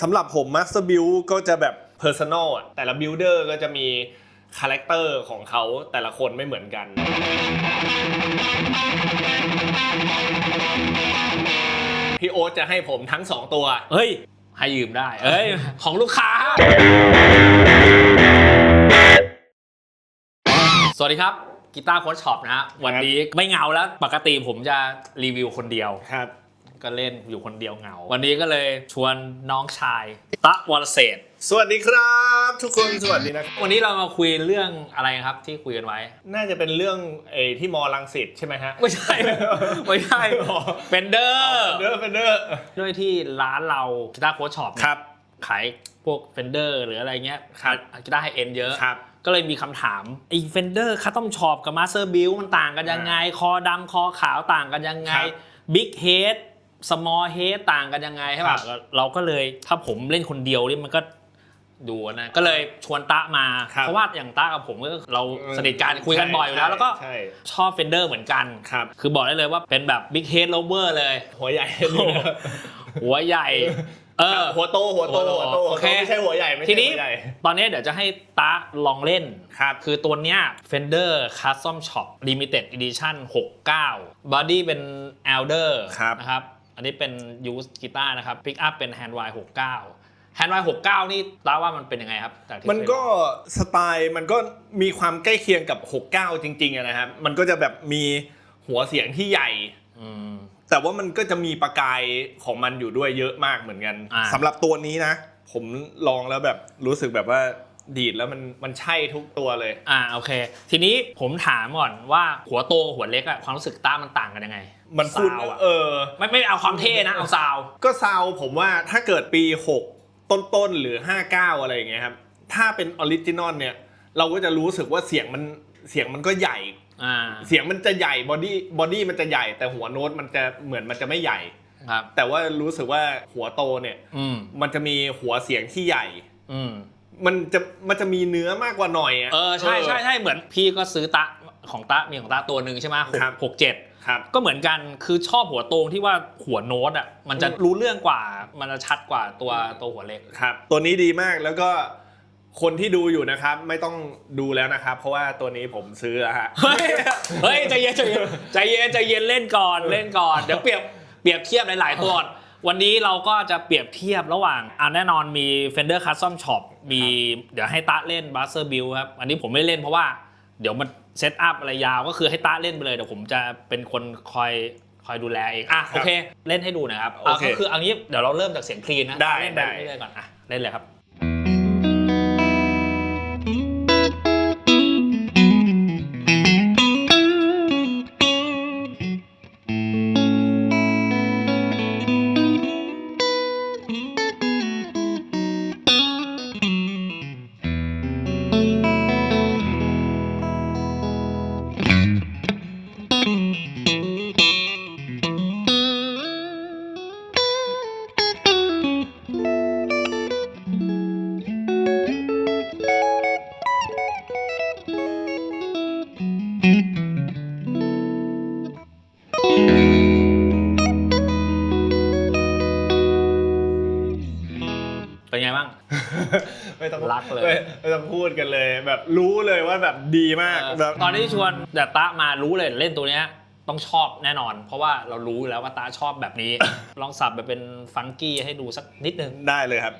สำหรับผม Master Build ก็จะแบบ Personal อะแต่ละ Builder ก็จะมีคาแรคเตอร์ของเขาแต่ละคนไม่เหมือนกัน พี่โอ๊ตจะให้ผมทั้ง 2 ตัว เฮ้ย ให้ยืมได้ เอ้ย ของลูกค้า สวัสดีครับกีตาร์โค้ชช็อปนะฮะวันนี้ไม่เหงาแล้ว ปกติผมจะรีวิวคนเดียว ครับ ก็เล่นอยู่คนเดียวเหงา วันนี้ก็เลยชวนน้องชายตะวรเศรษฐ์สวัสดีครับ ทุกคนสวัสดีนะ วันนี้เรามาคุยเรื่องอะไรครับที่คุยกันไว้ น่าจะเป็นเรื่องเออที่มอลังสิตใช่ไหมฮะ ไม่ใช่ ไม่ใช่ เฟนเดอร์เดอร์เฟนเดอร์ด้วยที่ร้านเรากีตาร์โค้ชช็อปครับ ขายพวกเฟนเดอร์หรืออะไรเงี้ยครับกีตาร์ไฮเอ็นเยอะครับก็เลยมีคำถามไอ้เฟนเดอร์คัตตอมช็อปกับมาสเตอร์บิลมันต่างกันยังไง คอดำคอขาวต่างกันยังไงครับบิ๊กเฮด สมอลเฮดต่างกันยังไงใช่ป่ะครับเราก็เลยถ้าผมเล่นคนเดียวนี่มันก็ดูนะก็เลยชวนตะมาครับเพราะว่าอย่างตะกับผมก็เราสนิทกันคุยกันบ่อยอยู่แล้ว แล้วก็ใช่ชอบเฟนเดอร์เหมือนกันครับคือบอกได้เลยว่าเป็นแบบบิ๊กเฮดโลเวอร์เลย หัวใหญ่ หัวใหญ่เออหัวโตหัวโตหัหัววโตโตโอเคไม่ใช่หัวใหญ่ไม่ใช่ทีนี้หัวใหญ่ตอนนี้เดี๋ยวจะให้ตาลองเล่นครับคือตัวเนี้ย Fender Custom Shop Limited Edition 69 Body เป็น Elder ครับนะครับ อันนี้เป็น Use Guitar นะครับ Pick Up เป็น Handwide 69 Handwide 69นี่ตาว่ามันเป็นยังไงครับจากที่มันก็สไตล์มันก็มีความใกล้เคียงกับ 69 จริงๆอะนะครับ มันก็จะแบบมีหัวเสียงที่ใหญ่อืมแต่ว่ามันก็จะมีประกายของมันอยู่ด้วยเยอะมากเหมือนกันอ่าสำหรับตัวนี้นะ ผมลองแล้วแบบรู้สึกแบบว่าดีดแล้วมันมันใช่ทุกตัวเลย อ่าโอเค ทีนี้ผมถามก่อนว่าหัวโตกับหัวเล็กอะความรู้สึกต้ามันต่างกันยังไง มันพูดซาวอะ เออ ไม่ไม่เอาความเท่นะเอาซาวก็ซาวผมว่าถ้าเกิดปี 6 ต้นๆ หรือ 59 อะไรอย่างเงี้ยครับ ถ้าเป็นออริจินอลเนี่ย เราก็จะรู้สึกว่าเสียงมันเสียงมันก็ใหญ่ อ่าเสียงมันจะใหญ่บอดี้บอดี้มันจะใหญ่ แต่หัวโน้ตมันจะเหมือนมันจะไม่ใหญ่ ครับ แต่ว่ารู้สึกว่าหัวโตเนี่ย อืมมันจะมีหัวเสียงที่ใหญ่ อืมมันจะมันจะมีเนื้อมากกว่าหน่อยอะ เออใช่ใช่ใช่เหมือนพี่ก็ซื้อตะของตะมีของตะตัวหนึ่งใช่ไหมหกครับ หกเจ็ด ครับ ก็เหมือนกันคือชอบหัวโตรงที่ว่าหัวโน้ตอะมันจะอืมรู้เรื่องกว่ามันจะชัดกว่าตัวตัวหัวเล็ก ครับ ตัวนี้ดีมากแล้วก็คนที่ดูอยู่นะครับ ไม่ต้องดูแล้วนะครับ เพราะว่าตัวนี้ผมซื้อแล้วฮะ เฮ้ยเฮ้ยใจเย็นใจเย็นใจเย็นใจเย็นเล่นก่อนเล่นก่อนเดี๋ยวเปรียบเปรียบเทียบหลายๆตัวก่อนวันนี้เราก็จะเปรียบเทียบระหว่างอ่าแน่นอนมี Fender Custom Shop มีเดี๋ยวให้ตะเล่น Buster Bill ครับ อันนี้ผมไม่เล่นเพราะว่าเดี๋ยวมัน เซตอัพอะไรยาวก็คือให้ตะเล่นไปเลยเดี๋ยวผมจะเป็นคนคอยคอยดูแลเองอะโอเค เล่นให้ดูหนะครับเอาโอเคก็คือเอางี้เดี๋ยวเราเริ่มจากเสียงคลีนนะได้เล่นไปได้เรื่อยๆก่อนอะเล่นเลยครับ กเลยไม่ไม่ต้องพูดกันเลย แบบรู้เลยว่าแบบดีมากแบบตอนที่ชวนแต่ตะมารู้เลยเล่นตัวเนี้ยต้องชอบแน่นอน เพราะว่าเรารู้แล้วว่าตาชอบแบบนี้ ลองสับแบบเป็นฟังกี้ให้ดูสักนิดนึง ได้เลยครับ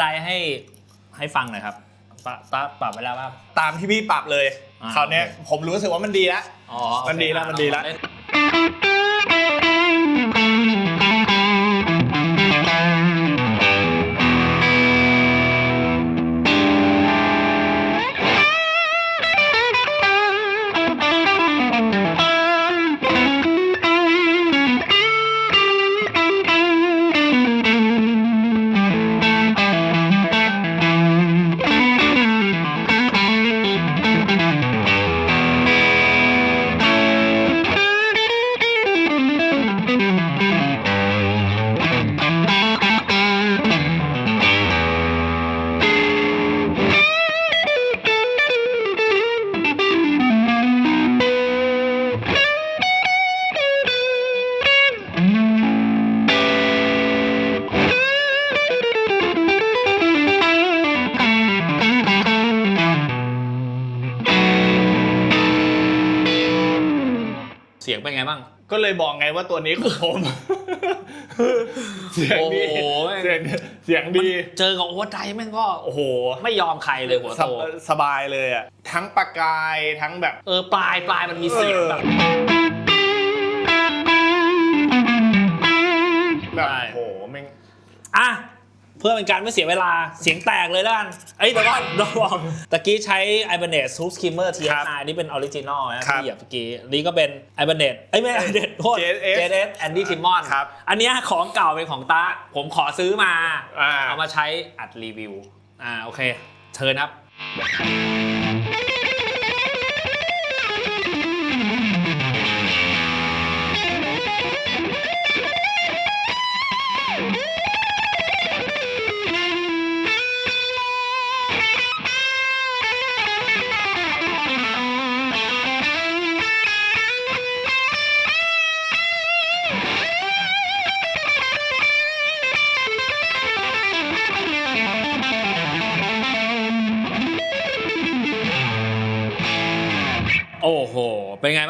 ไดให้ให้ฟังหน่อยครับตาตาปรับไปแล้วว่าตามที่พี่ปรับเลย อ่า คราวเนี้ยโอเคผมรู้สึกว่ามันดีแล้ว อ๋อมันดีแล้วมันดีแล้วเก็เลยบอกไงว่าตัวนี้ของผม เสียงดี โอ้โห เสียงเสียงดี เจอกับโอเวอร์ไดรฟ์แม่งก็โอ้โห ไม่ยอมใครเลยหัวสโต บสบายเลยอะ ทั้งปากกายทั้งแบบ เออปลายปลายมันมีเสียงแบบ แบบใช่ โอ้โหแม่ง อะ เพื่อเป็นการไม่เสียเวลาเสียงแตกเลยแล้วกันเอ้ยแต่ว่าเราบอกตะกี้ใช้ Ibanez Hoop Skimmer ครับ TSI นี่เป็นออริจินอลนะครับที่เหยียบเมื่อกี้อันนี้ก็เป็น Ibanez เอ้ยไม่ Ibanez โทษ JS JS Andy Timmon ครับอันเนี้ยของเก่าเป็นของตาผมขอซื้อมาอ่าเอามาใช้อัดรีวิวอ่าโอเคเชิญครับ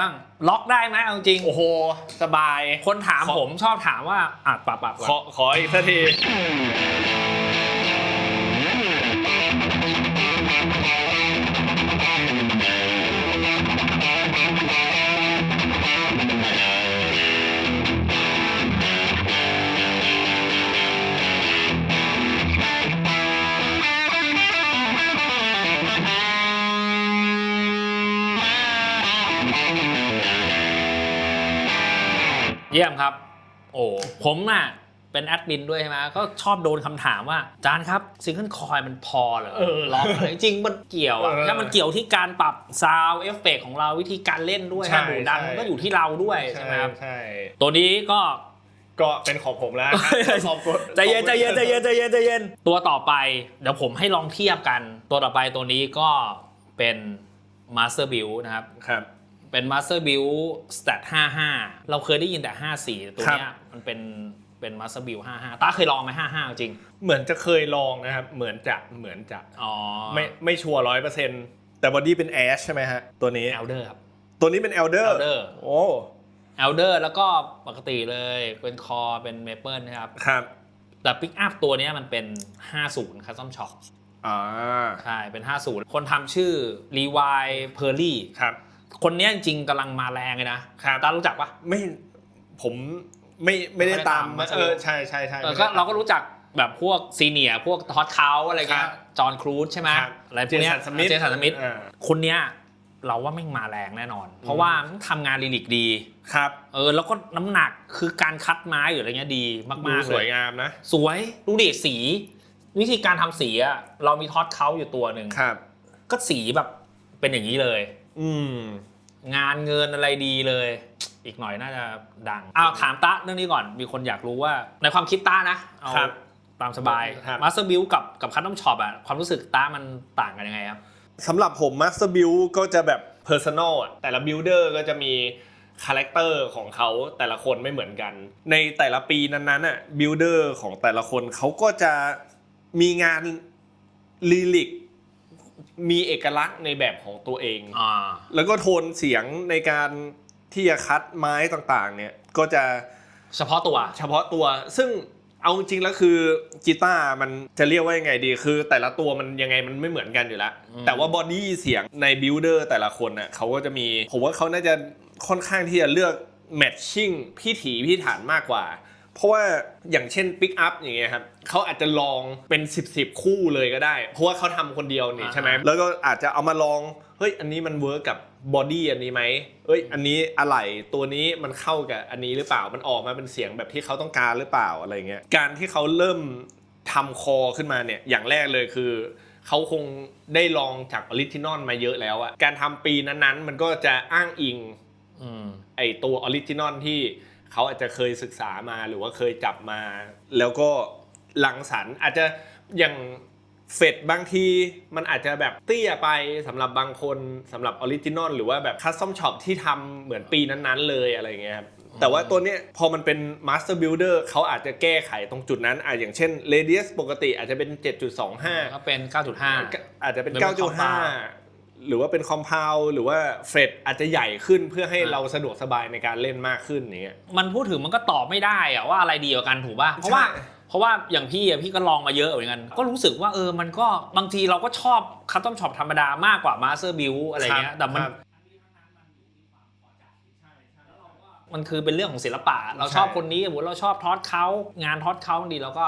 บ้างล็อกได้ไหมเอาจริงโอ้โห สบาย คนถามขอผมชอบถามว่าอะปรับปรับขอขออีกสักที ยี่ยมครับ โอ้ผมอะเป็นแอดมินด้วยใช่ไหมก็ชอบโดนคำถามว่าจานครับซิงเกิลคอยมันพอเหรอเออล็อกอะไรจริงๆมันเกี่ยวอะเออถ้ามันเกี่ยวที่การปรับซาวเอฟเฟกของเราวิธีการเล่นด้วยใช่ถ้าดูดันใช่มันก็อยู่ที่เราด้วยใช่ไหมครับใช่ตัวนี้ก็ก็เป็นของผมแล้วขอบคุณใจเย็นใจเย็นใจเย็นใจเย็นใจเย็นตัวต่อไป เดี๋ยวผมให้ลองเทียบกัน ตัวต่อไปตัวนี้ก็เป็น Master Build นะครับครับ เป็น Master Build Stat 55 เราเคยได้ยินแต่ 54 ตัวเนี้ยมันเป็นเป็น Master Build 55ตาเคยลองไหม55 จริง เหมือนจะเคยลองนะครับ เหมือนจะเหมือนจะอ๋อไม่ไม่ชัวร์ร้อยเปอร์เซ็นต์แต่บอดี้เป็นแอชใช่ไหมฮะ ตัวนี้เอลเดอร์ครับ ตัวนี้เป็นเอลเดอร์ Elder โอ้เอลเดอร์แล้วก็ปกติเลยเป็นคอเป็นเมเปิลนะครับ ครับ แต่ปิกอัพตัวเนี้ยมันเป็น 50 Custom Shop อ่าใช่เป็น 50 คนทำชื่อ Levi p e r l y ครับ คนเนี้ยจริงๆกำลังมาแรงเลยนะครับ ตารู้จักปะ ไม่ผมไม่ไม่ได้ตามไม่ได้ตามเออใช่ใช่ใช่เออก็เราก็รู้จักแบบพวกซีเนียพวกทอดเขาอะไรเงี้ครัยบจอห์นครูซใช่ไหมครับ อะไรพวกเนี้ยเจสันสมิธเจสันสมิธอ่าคนเนี้ยเราว่าไม่งมาแรงแน่นอน เพราะว่ามันทำงานลิลิกดีครับเออแล้วก็น้ำหนักคือการคัดไม้หรืออะไรเงี้ยดีดูมากๆสเลวยย งามนะสวยดูดิสี วิธีการทำสีอะเรามีทอดเขาอยู่ตัวหนึ่งครับ ก็สีแบบเป็นอย่างนี้เลย อืม งานเงินอะไรดีเลย อีกหน่อยน่าจะดังอ้าวถามตะเรื่องนี้ก่อน มีคนอยากรู้ว่า ในความคิดตานะเอาครับตามสบายครับ มาสเตอร์บิลกับกับคัตตอมช็อปอะความรู้สึกตามันต่างกันยังไงครับ สำหรับผม Master Build ก็จะแบบ Personal อะแต่ละ Builder ก็จะมีคาแรคเตอร์ของเขาแต่ละคนไม่เหมือนกัน ในแต่ละปีนั้นๆอะ Builder ของแต่ละคนเขาก็จะมีงานลีลิก มีเอกลักษณ์ในแบบของตัวเอง อ่า แล้วก็โทนเสียงในการที่จะคัดไม้ต่างๆ เนี่ยก็จะเฉพาะตัว เฉพาะตัว ซึ่งเอาจริงๆแล้วคือกีตาร์มันจะเรียกว่ายังไงดี คือ แต่ละตัวมันยังไงมันไม่เหมือนกันอยู่แล้วอืมแต่ว่าบอดี้เสียงในบิลดเออร์แต่ละคนน่ะเขาก็จะมี ผมว่าเขาน่าจะค่อนข้างที่จะเลือกแมทชิ่งพี่ถีพี่ฐานมากกว่า เพราะว่าอย่างเช่นปิกอัพอย่างเงี้ยครับเขาอาจจะลองเป็น 10บสคู่เลยก็ได้ เพราะว่าเขาทำคนเดียวนี่ใช่ไหมแล้วก็อาจจะเอามาลองเฮ้ยอันนี้มันเวิร์กกับบอดี้อันนี้ไหมเอ้ย อันนี้อะไหล่ตัวนี้มันเข้ากับอันนี้หรือเปล่า มันออกมาเป็นเสียงแบบที่เขาต้องการหรือเปล่าอะไรเงี้ย การที่เขาเริ่มทำคอขึ้นมาเนี่ย อย่างแรกเลยคือ เขาคงได้ลองจากออริจินอลมาเยอะแล้วอะการทำปีนั้นๆ มันก็จะอ้างอิงอืมไอตัวออริจินอลที่ เขาอาจจะเคยศึกษามาหรือว่าเคยจับมา แล้วก็ลังสรรค์อาจจะอย่างเฟดบางทีมันอาจจะแบบเตี้ยไปสำหรับบางคนสำหรับออริจินอลหรือว่าแบบคัสตอมช็อปที่ทำเหมือนปีนั้นๆ เลยอะไรเงี้ยครับแต่ว่าตัวเนี้ยพอมันเป็น Master Builder เขาอาจจะแก้ไขตรงจุดนั้นอะอย่างเช่น Radius ปกติอาจจะเป็น 7.25 ก็เป็น 9.5 อาจจะเป็นหรือเป็น9.5 หรือว่าเป็นคอมเพลหรือว่าเฟรดอาจจะใหญ่ขึ้นเพื่อให้เราสะดวกสบายในการเล่นมากขึ้นอย่างเงี้ย มันพูดถึงมันก็ตอบไม่ได้อะว่าอะไรดีกว่ากันถูกป่ะเพราะว่าใช่เพราะว่าอย่างพี่อะพี่ก็ลองมาเยอะเหมือนกัน ก็รู้สึกว่าเออมันก็บางทีเราก็ชอบคัสตอมช็อปธรรมดามากกว่ามาสเตอร์บิวอะไรเงี้ยแต่มัน ครับมันคือเป็นเรื่องของศิลปะ เราชอบใช่คนนี้สมมติเราชอบทอดเขางานทอดเขาบางทีเราก็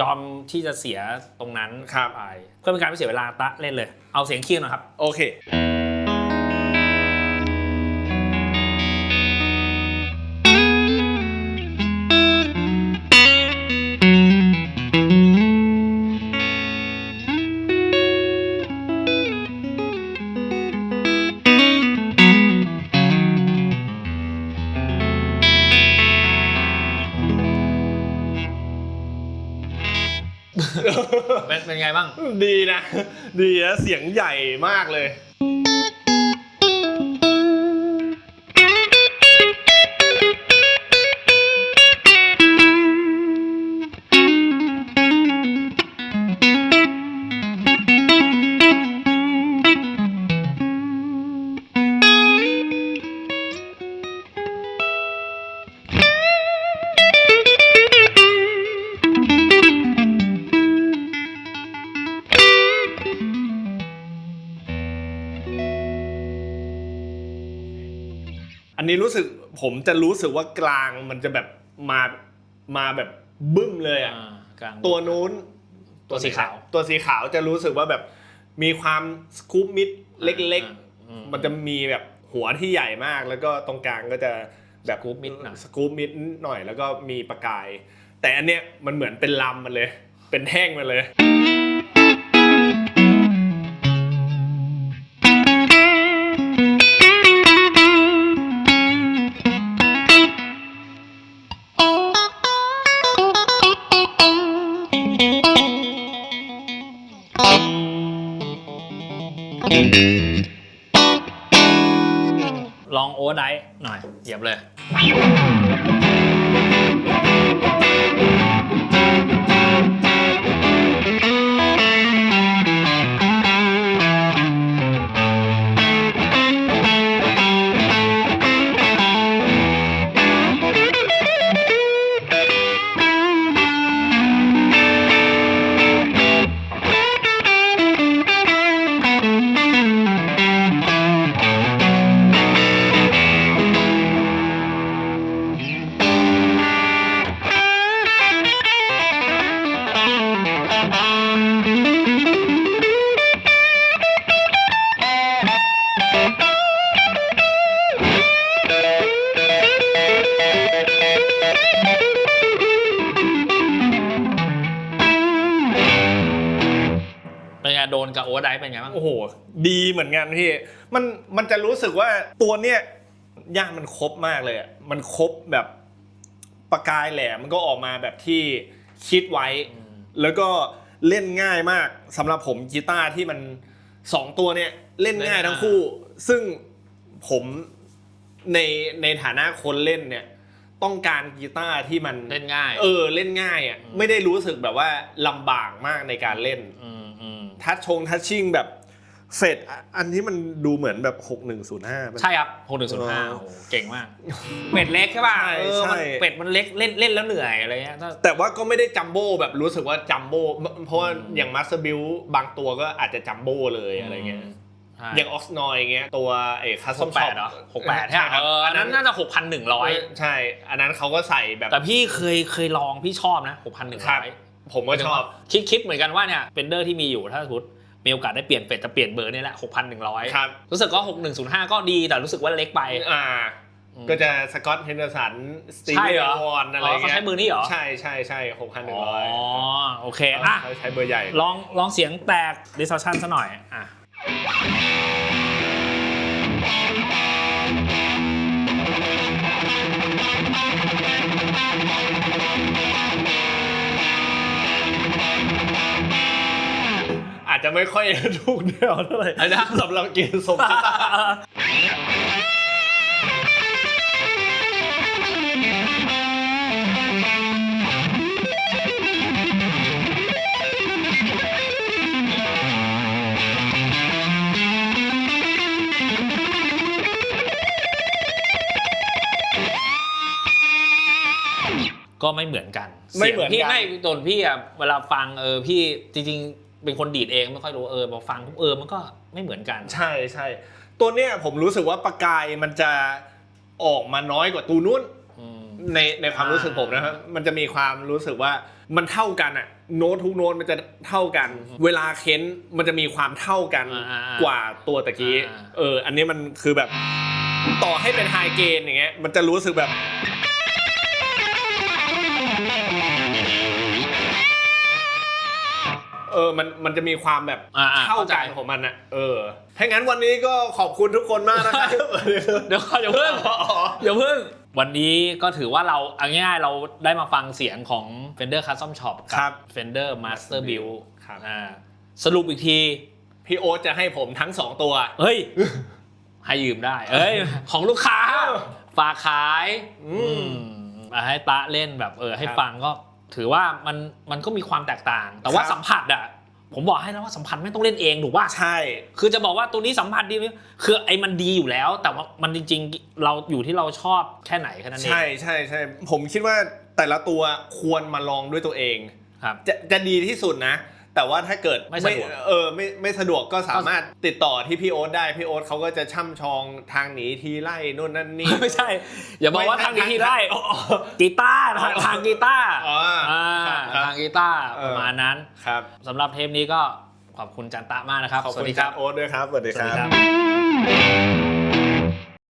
ยอมที่จะเสียตรงนั้นครับ ไปเพื่อเป็นการไม่เสียเวลาตะเล่นเลย เอาเสียงคีย์หน่อยครับ โอเค เป็นเป็นไงบ้าง ดีนะ ดีนะ เสียงใหญ่มากเลย นนี้รู้สึกผมจะรู้สึกว่ากลางมันจะแบบมามาแบบบึ้มเลยอะอ่ากลางตัวนู้นตัวสีขาว ตัวสีขาวจะรู้สึกว่าแบบมีความสกู๊ปมิดเล็กอืๆมันจะมีแบบหัวที่ใหญ่มากแล้วก็ตรงกลางก็จะแบบสกู๊ปมิดหน่อยสกู๊ปมิดหน่อยแล้วก็มีประกาย แต่อันเนี้ยมันเหมือนเป็นลำมันเลย เป็นแท่งมันเลย เหยียบเลย ดีเหมือนกันพี่ มันมันจะรู้สึกว่าตัวเนี้ยย่านมันครบมากเลยอะมันครบแบบประกายแหลมมันก็ออกมาแบบที่คิดไว้ แล้วก็เล่นง่ายมากสำหรับผมกีตาร์ที่มันสองตัวเนี่ยเล่นง่ายทั้งคู่ ซึ่งผมในในฐานะคนเล่นเนี่ยต้องการกีตาร์ที่มันเล่นง่าย เออเล่นง่ายอะอืมไม่ได้รู้สึกแบบว่าลำบากมากในการเล่นมอืมทัชชงทัชชิ่งแบบ เฟดอะอันนี้มันดูเหมือนแบบ 6105มันใช่ครับหกหนึ่งศูนย์ห้าเออโอ้โหเก่งมาก เป็ดเล็กใช่ป่ะใช่เออมันใช่ เป็ดมันเล็กเล่นเล่นแล้วเหนื่อยอะไรเงี้ยถ้าแต่ว่าก็ไม่ได้จัมโบ้แบบรู้สึกว่าจัมโบ้เพราะว่าอืมอย่างมาสเตอร์บิลบางตัวก็อาจจะจัมโบ้เลยอะไรเงี้ยใช่อย่างออกซ์นอยเงี้ยตัวไอ้คัสหตอมกแปช็อดปเหรอหกแปดใช่ไหมครับเอออันนั้นน่าจะหกพันหนึ่งร้อยใช่ อันนั้นเขาก็ใส่แบบ แต่พี่เคยเคยลองพี่ชอบนะหกพันหนึ่งครัร้บอยผมก็ชอบ คิดคิดเหมือนกันว่าเนี่ยเป็นเดอร์ที่มีอยู่ถ้าสมมติ มีโอกาสได้เปลี่ยนเป็ดจะเปลี่ยนเบอร์นี่แหละหกพันหนึ่งร้อยครับรู้สึกว่าหกหนึ่งศูนย์ห้าก็ดีแต่รู้สึกว่าเล็กไปอ่าอืมก็จะสกอตเฮนเดอร์สันสตีใช่เวนเหรอวอนอะไรอ๋อเขาเงี้ยใช้มือนี้เหรอ ใช่ใช่ใช่หกพันหนึ่งอ๋อร้อยโอเคอะเขาใช้เบอร์ใหญ่ ลองลองเสียงแตก distortion ซะหน่อยอะ จะไม่ค่อยถูกแนวเท่าไหร่อันนะสำหรับกินสมจิตก็ไม่เหมือนกันไม่เหมือนพี่กัน ไม่ตนพี่อะเวลาฟังเออพี่จริงๆ เป็นคนดีดเองไม่ค่อยรู้เออพอฟังปุ๊บเออมันก็ไม่เหมือนกัน ใช่ใช่ตัวเนี้ยผมรู้สึกว่าประกายมันจะออกมาน้อยกว่าตูนุ่นอืมในในความรู้สึกผมนะครับมันจะมีความรู้สึกว่ามันเท่ากันอะโน้ตทุกโน้ตมันจะเท่ากัน เวลาเค้นมันจะมีความเท่ากันอ่าๆกว่าตัวตะกี้อ่าเอออันนี้มันคือแบบต่อให้เป็นไฮเกนอย่างเงี้ยมันจะรู้สึกแบบ เออมันมันจะมีความแบบอ่าๆเท่าเข้าใจ กันของมันอะเออถ้างั้นวันนี้ก็ขอบคุณทุกคนมากนะครับ เดี๋ยวก่อนอย่าเพิ่งอย่าเพิ่ง วันนี้ก็ถือว่าเราเอาง่ายๆเราได้มาฟังเสียงของ Fender Custom Shop ครักับ Fender Master Build ครับ อ่าสรุปอีกที พี่โอ๊ตจะให้ผมทั้งสองตัว เฮ้ย ให้ยืมได้ เอ้ย ของลูกค้า ฝากขาย อืม อืมมาให้ตะเล่นแบบเออให้ครับ ฟังก็ ถือว่ามันมันก็มีความแตกต่าง แต่ว่าครับ สัมผัสอะผมบอกให้นะว่าสัมผัสไม่ต้องเล่นเองถูกป่ะใช่ คือจะบอกว่าตัวนี้สัมผัสดีไหมคือไอ้มันดีอยู่แล้ว แต่ว่ามันจริง ๆ เราอยู่ที่เราชอบแค่ไหนแค่นั้นเองใช่ใช่ใช่ผมคิดว่าแต่ละตัวควรมาลองด้วยตัวเอง ครับ จะจะดีที่สุดนะ แต่ว่าถ้าเกิดไม่สะดวกเออไม่ไม่สะดวกก็สามารถติดต่อที่พี่โอ๊ตได้ พี่โอ๊ตเขาก็จะช่ำชองทางหนีทีไล่นู่นนั่นนี่ ไม่ใช่ อย่าบอกว่าไม่ทางนี้ที่ได้อ๋อกีตาร์ทางทางกีตาร์อ๋ออ่าครับครับทางกีตาร์เออประมาณนั้นครับสำหรับเทปนี้ก็ขอบคุณจันตะมากนะครับ ขอบสวัคุสณดีคครัรับบโอ๊ตด้วยครับ สวัสดีสวัสคดีรับครับ